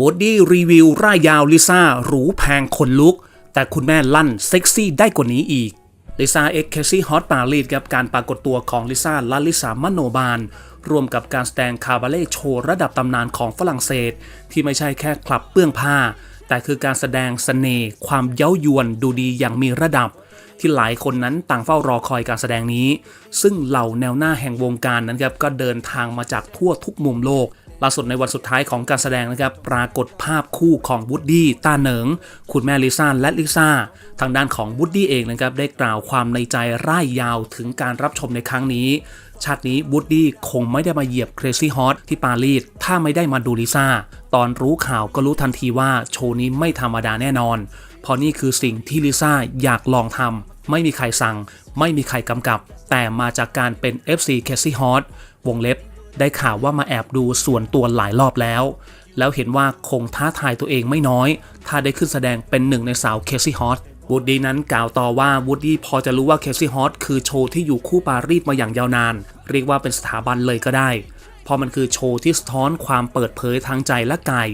วูดดี้รีวิวร่ายยาวลิซ่าหรูแพงคนลุก แต่คุณแม่ลั่นเซ็กซี่ได้กว่านี้อีกลิซ่าเอ็กเคซี่ฮอตปารีสกับการปรากฏตัวของลิซ่าและลิซ่ามโนบาลรวมกับการแสดงคาบาเล่โชว์ระดับตำนานของฝรั่งเศส ที่ไม่ใช่แค่คลับเปื้องผ้า แต่คือการแสดงเสน่ห์ความเย้ายวนดูดีอย่างมีระดับ ที่หลายคนนั้นต่างเฝ้ารอคอยการแสดงนี้ ซึ่งเหล่าแนวหน้าแห่งวงการนั้นครับก็เดินทางมาจากทั่วทุกมุมโลก ล่าสุดในวันสุดท้ายของการแสดงนะครับปรากฏภาพคู่ของวูดดี้ต้าเหนิง คุณแม่ลิซ่าและลิซ่าทางด้านของวูดดี้เองนะครับได้กล่าวความในใจร่ายยาวถึงการรับชมในครั้งนี้ ชาตินี้วูดดี้คงไม่ได้มาเหยียบ Crazy Hot ที่ปารีสถ้าไม่ได้มาดูลิซ่าตอนรู้ข่าวก็รู้ทันทีว่าโชว์นี้ไม่ธรรมดาแน่นอน เพราะนี่คือสิ่งที่ลิซ่าอยากลองทำไม่มีใครสั่ง ไม่มีใครกำกับ แต่มาจากการเป็น FC c a s e y Hot วงเล็บ ได้ข่าวว่ามาแอบดูส่วนตัวหลายรอบแล้ว แล้วเห็นว่าคงท้าทายตัวเองไม่น้อย ถ้าได้ขึ้นแสดงเป็นหนึ่งในสาวเคซี่ฮอตวูดดี้นั้นกล่าวต่อว่าวูดดี้พอจะรู้ว่าเคซี่ฮอตคือโชว์ที่อยู่คู่ปารีสมาอย่างยาวนาน เรียกว่าเป็นสถาบันเลยก็ได้ เพราะมันคือโชว์ที่สะท้อนความเปิดเผยทางใจและกาย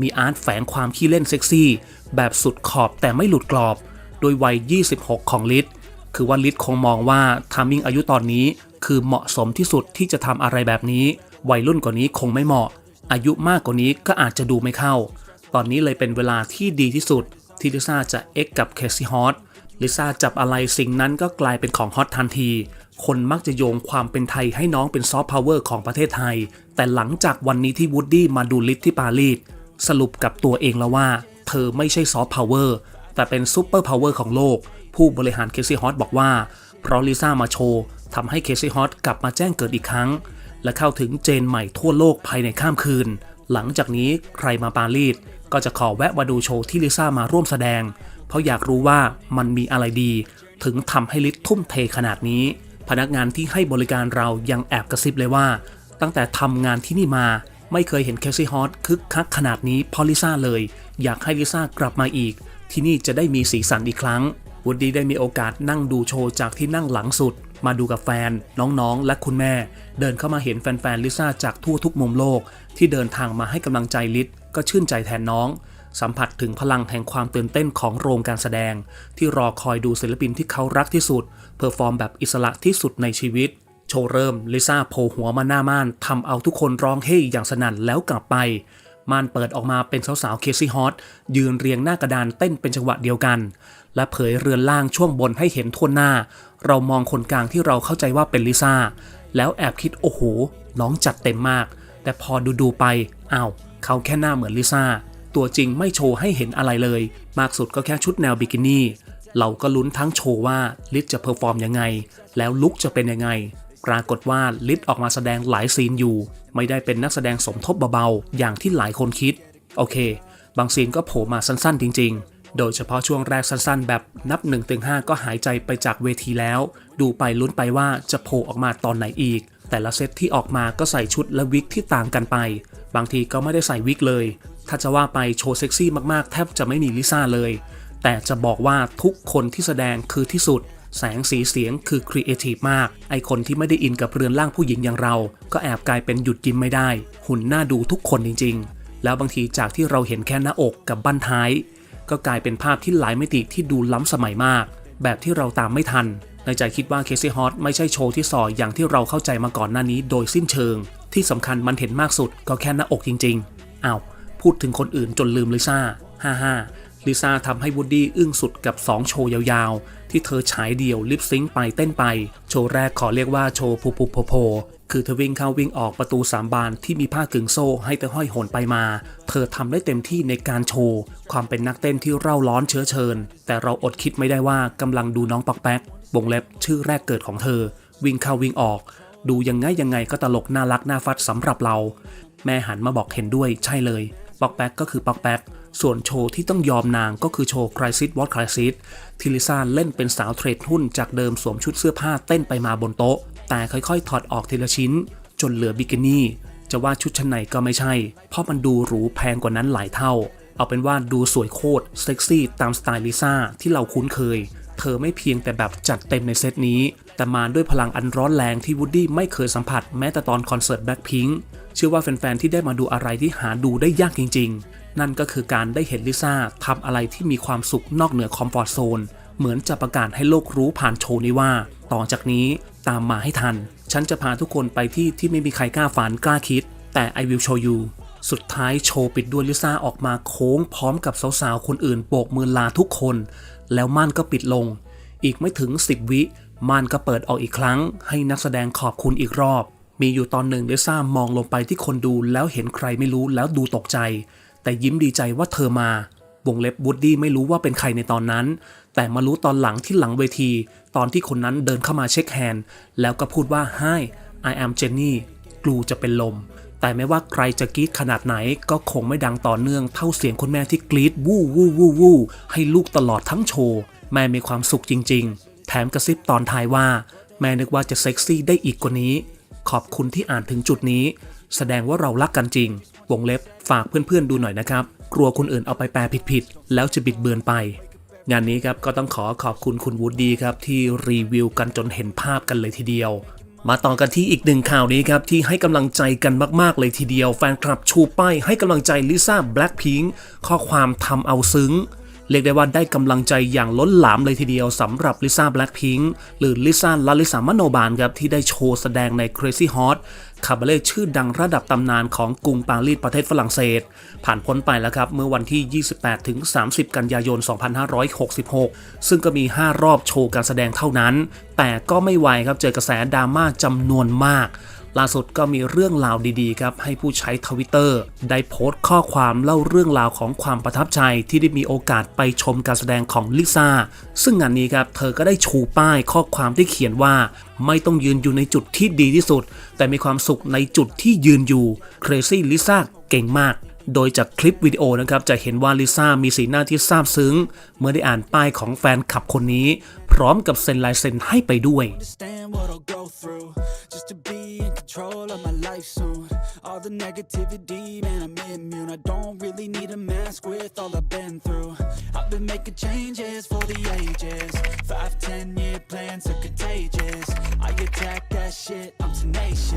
มีอาร์ตแฝงความขี้เล่นเซ็กซี่ แบบสุดขอบแต่ไม่หลุดกรอบ โดยวัย 26 ของลิศ คือว่าลิศคงมองว่าทามมิ่งอายุตอนนี้ คือเหมาะสมที่สุดที่จะทำอะไรแบบนี้ วัยรุ่นกว่านี้คงไม่เหมาะ อายุมากกว่านี้ก็อาจจะดูไม่เข้า ตอนนี้เลยเป็นเวลาที่ดีที่สุด ที่ลิซ่าจะเอ็กกับเคซี่ฮอตลิซ่าจับอะไรสิ่งนั้นก็กลายเป็นของฮอตทันที คนมักจะโยงความเป็นไทยให้น้องเป็นซอฟต์พาวเวอร์ของประเทศไทย แต่หลังจากวันนี้ที่วูดดี้มาดูลิศที่ปารีสสรุปกับตัวเองแล้วว่า เธอไม่ใช่ซอฟต์พาวเวอร์ แต่เป็นซูเปอร์พาวเวอร์ของโลก ผู้บริหารเคซี่ฮอตบอกว่า เพราะลิซ่ามาโชว์ทำให้เคซี่ฮอตกลับมาแจ้งเกิดอีกครั้ง และเข้าถึงเจนใหม่ทั่วโลกภายในข้ามคืน หลังจากนี้ใครมาปารีสก็จะขอแวะมาดูโชว์ที่ลิซ่ามาร่วมแสดง เพราะอยากรู้ว่ามันมีอะไรดี ถึงทำให้ลิศทุ่มเทขนาดนี้ พนักงานที่ให้บริการเรายังแอบกระซิบเลยว่า ตั้งแต่ทำงานที่นี่มาไม่เคยเห็นเคซี่ฮอตคึกคักขนาดนี้เพราะลิซ่าเลย อยากให้ลิซ่ากลับมาอีก ที่นี่จะได้มีสีสันอีกครั้งวูดดี้ได้มีโอกาสนั่งดูโชว์จากที่นั่งหลังสุด มาดูกับแฟน น้องๆ และคุณแม่ เดินเข้ามาเห็นแฟนๆ ลิซ่าจากทั่วทุกมุมโลก ที่เดินทางมาให้กำลังใจลิศก็ชื่นใจแทนน้อง สัมผัสถึงพลังแห่งความตื่นเต้นของโรงการแสดง ที่รอคอยดูศิลปินที่เขารักที่สุด เพอร์ฟอร์มแบบอิสระที่สุดในชีวิต โชว์เริ่มลิซ่าโผล่หัวมาหน้าม่านทำเอาทุกคนร้องเฮ้ยอย่างสนั่นแล้วกลับไป ม่านเปิดออกมาเป็นสาวๆเคซี่ฮอตยืนเรียงหน้ากระดานเต้นเป็นจังหวะเดียวกัน และเผยเรือนล่างช่วงบนให้เห็นทั่วหน้า เรามองคนกลางที่เราเข้าใจว่าเป็นลิซ่าแล้วแอบคิดโอ้โห น้องจัดเต็มมาก แต่พอดูๆไปอ้าวเขาแค่หน้าเหมือนลิซ่าตัวจริงไม่โชว์ให้เห็นอะไรเลย มากสุดก็แค่ชุดแนวบิกินี่เราก็ลุ้นทั้งโชว์ว่าลิศจะเพอร์ฟอร์มยังไง แล้วลุกจะเป็นยังไง ปรากฏว่าลิศออกมาแสดงหลายซีนอยู่ ไม่ได้เป็นนักแสดงสมทบเบาๆ อย่างที่หลายคนคิด โอเค บางซีนก็โผล่มาสั้นๆ จริง ๆ โดยเฉพาะช่วงแรกสั้นๆ แบบนับ1ถึง5ก็หายใจไปจากเวทีแล้ว ดูไปลุ้นไปว่าจะโผล่ออกมาตอนไหนอีก แต่ละเซตที่ออกมาก็ใส่ชุดและวิกที่ต่างกันไป บางทีก็ไม่ได้ใส่วิกเลย ถ้าจะว่าไปโชว์เซ็กซี่มากๆ แทบจะไม่มีลิซ่าเลย แต่จะบอกว่าทุกคนที่แสดงคือที่สุด แสงสีเสียงคือครีเอทีฟมาก ไอคนที่ไม่ได้อินกับเรือนร่างผู้หญิงอย่างเรา ก็แอบกลายเป็นหยุดยิ้มไม่ได้ หุ่นหน้าดูทุกคนจริง ๆ แล้วบางทีจากที่เราเห็นแค่หน้าอกกับบั้นท้าย ก็กลายเป็นภาพที่หลายมิติที่ดูล้ำสมัยมาก แบบที่เราตามไม่ทัน ในใจคิดว่าเคซี่ฮอตไม่ใช่โชว์ที่สอยอย่างที่เราเข้าใจมาก่อนหน้านี้ โดยสิ้นเชิง ที่สำคัญมันเห็นมากสุดก็แค่หน้าอกจริงๆอ้าวพูดถึงคนอื่นจนลืมลิซ่าฮ่าฮ่า ลิซ่าทำให้วูดดี้อึ้งสุดกับ 2 โชว์ยาวๆ ที่เธอฉายเดี่ยวลิปซิงค์ไปเต้นไป โชว์แรกขอเรียกว่าโชว์พูพูโพโพคือเธอวิ่งเข้าวิ่งออกประตูสามบานที่มีผ้ากึ่งโซ่ให้เธอห้อยโหนไปมา เธอทำได้เต็มที่ในการโชว์ ความเป็นนักเต้นที่เร่าร้อนเชื้อเชิญ แต่เราอดคิดไม่ได้ว่ากำลังดูน้องปอกแป๊กวงเล็บชื่อแรกเกิดของเธอ วิ่งเข้าวิ่งออก ดูยังไงยังไงก็ตลกน่ารักน่าฟัดสำหรับเรา แม่หันมาบอกเห็นด้วยใช่เลย ปอกแป๊กก็คือปอกแป๊ก ส่วนโชว์ที่ต้องยอมนางก็คือโชว์ Crisis What Crisis ที่ลิซ่าเล่นเป็นสาวเทรดหุ้นจากเดิมสวมชุดเสื้อผ้าเต้นไปมาบนโต๊ะ แต่ค่อยๆ ถอดออกทีละชิ้น จนเหลือบิกินี่ จะว่าชุดชั้นในก็ไม่ใช่ เพราะมันดูหรูแพงกว่านั้นหลายเท่า เอาเป็นว่าดูสวยโคตรเซ็กซี่ตามสไตล์ลิซ่าที่เราคุ้นเคย เธอไม่เพียงแต่แบบจัดเต็มในเซตนี้ แต่มาด้วยพลังอันร้อนแรงที่วูดดี้ไม่เคยสัมผัสแม้แต่ตอนคอนเสิร์ตแบ็คพิงค์เชื่อว่าแฟนๆที่ได้มาดูอะไรที่หาดูได้ยากจริง ๆ นั่นก็คือการได้เห็นลิซ่าทำอะไรที่มีความสุขนอกเหนือคอมฟอร์ทโซนเหมือนจะประกาศให้โลกรู้ผ่านโชว์นี้ว่า ต่อจากนี้ตามมาให้ทัน ฉันจะพาทุกคนไปที่ที่ไม่มีใครกล้าฝันกล้าคิด แต่ I will show you สุดท้ายโชว์ปิดด้วยลิซ่าออกมาโค้งพร้อมกับสาวๆ คนอื่นโบกมือลาทุกคน แล้วม่านก็ปิดลง อีกไม่ถึง 10 วิม่านก็เปิดออกอีกครั้ง ให้นักแสดงขอบคุณอีกรอบ มีอยู่ตอนหนึ่งลิซ่ามองลงไปที่คนดูแล้วเห็นใครไม่รู้แล้วดูตกใจ แต่ยิ้มดีใจว่าเธอมาวงเล็บวูดดี้ไม่รู้ว่าเป็นใครในตอนนั้น แต่มารู้ตอนหลังที่หลังเวที ตอนที่คนนั้นเดินเข้ามาเช็คแฮนด์แล้วก็พูดว่า Hi I am Jenny กลูจะเป็นลม แต่ไม่ว่าใครจะกรี๊ดขนาดไหนก็คงไม่ดังต่อเนื่องเท่าเสียงคุณแม่ที่กรี๊ดวู้วู้วู้วู้ให้ลูกตลอดทั้งโชว์ แม่มีความสุขจริง ๆ แถมกระซิบตอนท้ายว่า แม่นึกว่าจะเซ็กซี่ได้อีกกว่านี้ ขอบคุณที่อ่านถึงจุดนี้ แสดงว่าเรารักกันจริง วงเล็บฝากเพื่อนๆดูหน่อยนะครับ กลัวคนอื่นเอาไปแปลผิดๆแล้วจะบิดเบือนไปงานนี้ครับก็ต้องขอขอบคุณคุณวูดดี้ครับที่รีวิวกันจนเห็นภาพกันเลยทีเดียว มาต่อกันที่อีกหนึ่งข่าวนี้ครับ ที่ให้กำลังใจกันมาก ๆ เลยทีเดียวแฟนคลับชูป้ายให้กำลังใจลิซ่าแบล็คพิงค์ข้อความทำเอาซึ้ง เรียกได้ว่าได้กำลังใจอย่างล้นหลามเลยทีเดียวสำหรับลิซ่าแบล็คพิงค์หรือลิซ่าลาลิสามโนบานครับที่ได้โชว์แสดงใน Crazy Hot คาบาเล่ชื่อดังระดับตำนานของกรุงปารีสประเทศฝรั่งเศส ผ่านพ้นไปแล้วครับ เมื่อวันที่ 28 ถึง 30 กันยายน 2566 ซึ่งก็มี 5 รอบโชว์การแสดงเท่านั้น แต่ก็ไม่ไหวครับเจอกระแสดราม่าจำนวนมาก ล่าสุดก็มีเรื่องราวดีๆครับให้ผู้ใช้ทวิตเตอร์ได้โพสต์ข้อความเล่าเรื่องราวของความประทับใจที่ได้มีโอกาสไปชมการแสดงของลิซ่าซึ่งงานนี้ครับเธอก็ได้ชูป้ายข้อความที่เขียนว่า ไม่ต้องยืนอยู่ในจุดที่ดีที่สุด แต่มีความสุขในจุดที่ยืนอยู่ Crazy Lisa เก่งมากโดยจากคลิปวิดีโอนะครับจะเห็นว่าลิซ่ามีสีหน้าที่ซาบซึ้ง เมื่อได้อ่านป้ายของแฟนคลับคนนี้ พร้อมกับเซ็นลายเซ็นให้ไปด้วย control of my life soon. All the negativity, man, I'm immune. I don't really need a mask with all I've been through. I've been making changes for the ages. Five, ten year plans are contagious. I attack that shit, I'm tenacious.